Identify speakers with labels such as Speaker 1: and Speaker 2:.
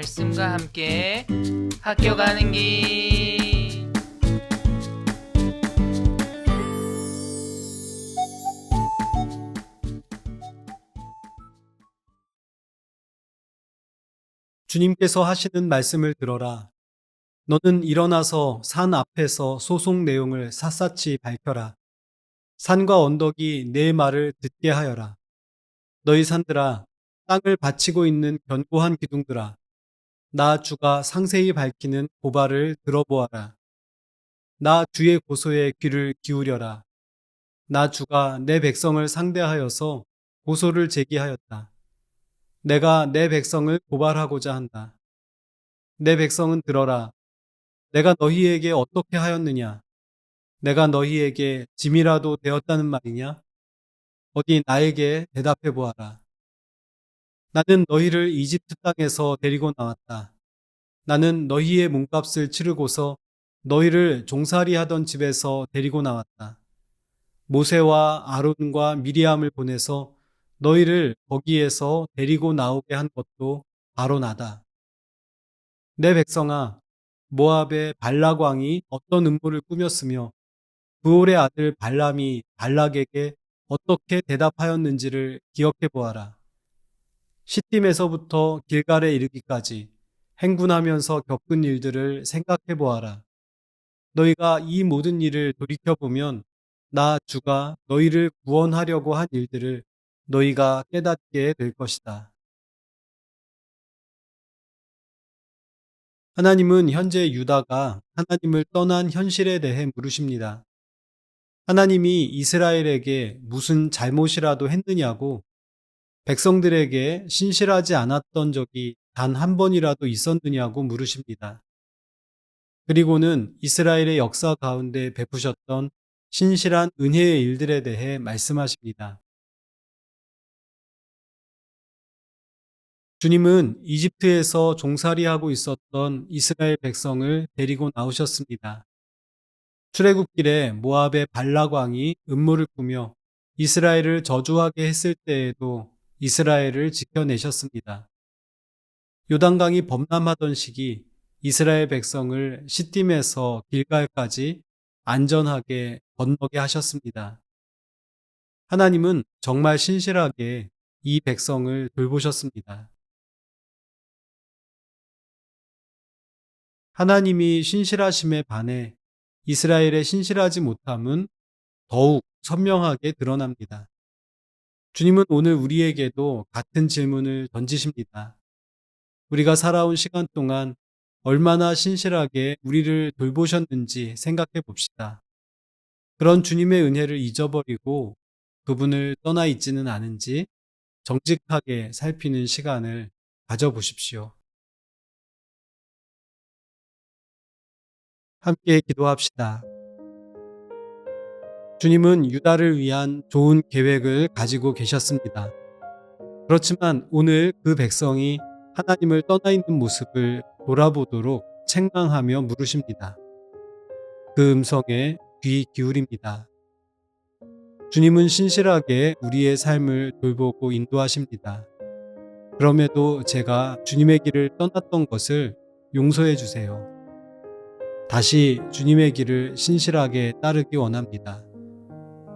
Speaker 1: 말씀과 함께 학교 가는 길.
Speaker 2: 주님께서 하시는 말씀을 들어라. 너는 일어나서 산 앞에서 소송 내용을 샅샅이 밝혀라. 산과 언덕이 내 말을 듣게 하여라. 너희 산들아, 땅을 바치고 있는 견고한 기둥들아, 나 주가 상세히 밝히는 고발을 들어보아라. 나 주의 고소에 귀를 기울여라. 나 주가 내 백성을 상대하여서 고소를 제기하였다. 내가 내 백성을 고발하고자 한다. 내 백성은 들어라. 내가 너희에게 어떻게 하였느냐? 내가 너희에게 짐이라도 되었다는 말이냐? 어디 나에게 대답해 보아라. 나는 너희를 이집트 땅에서 데리고 나왔다. 나는 너희의 몸값을 치르고서 너희를 종살이 하던 집에서 데리고 나왔다. 모세와 아론과 미리암을 보내서 너희를 거기에서 데리고 나오게 한 것도 바로 나다. 내 백성아, 모압의 발락 왕이 어떤 음모를 꾸몄으며 부올의 아들 발람이 발락에게 어떻게 대답하였는지를 기억해 보아라. 시팀에서부터 길갈에 이르기까지 행군하면서 겪은 일들을 생각해 보아라. 너희가 이 모든 일을 돌이켜 보면 나 주가 너희를 구원하려고 한 일들을 너희가 깨닫게 될 것이다. 하나님은 현재 유다가 하나님을 떠난 현실에 대해 물으십니다. 하나님이 이스라엘에게 무슨 잘못이라도 했느냐고 백성들에게 신실하지 않았던 적이 단 한 번이라도 있었느냐고 물으십니다. 그리고는 이스라엘의 역사 가운데 베푸셨던 신실한 은혜의 일들에 대해 말씀하십니다. 주님은 이집트에서 종살이하고 있었던 이스라엘 백성을 데리고 나오셨습니다. 출애굽길에 모압의 발락 왕이 음모를 꾸며 이스라엘을 저주하게 했을 때에도 이스라엘을 지켜내셨습니다. 요단강이 범람하던 시기 이스라엘 백성을 시딤에서 길갈까지 안전하게 건너게 하셨습니다. 하나님은 정말 신실하게 이 백성을 돌보셨습니다. 하나님이 신실하심에 반해 이스라엘의 신실하지 못함은 더욱 선명하게 드러납니다. 주님은 오늘 우리에게도 같은 질문을 던지십니다. 우리가 살아온 시간 동안 얼마나 신실하게 우리를 돌보셨는지 생각해 봅시다. 그런 주님의 은혜를 잊어버리고 그분을 떠나 있지는 않은지 정직하게 살피는 시간을 가져보십시오. 함께 기도합시다. 주님은 유다를 위한 좋은 계획을 가지고 계셨습니다. 그렇지만 오늘 그 백성이 하나님을 떠나 있는 모습을 돌아보도록 책망하며 물으십니다. 그 음성에 귀 기울입니다. 주님은 신실하게 우리의 삶을 돌보고 인도하십니다. 그럼에도 제가 주님의 길을 떠났던 것을 용서해 주세요. 다시 주님의 길을 신실하게 따르기 원합니다.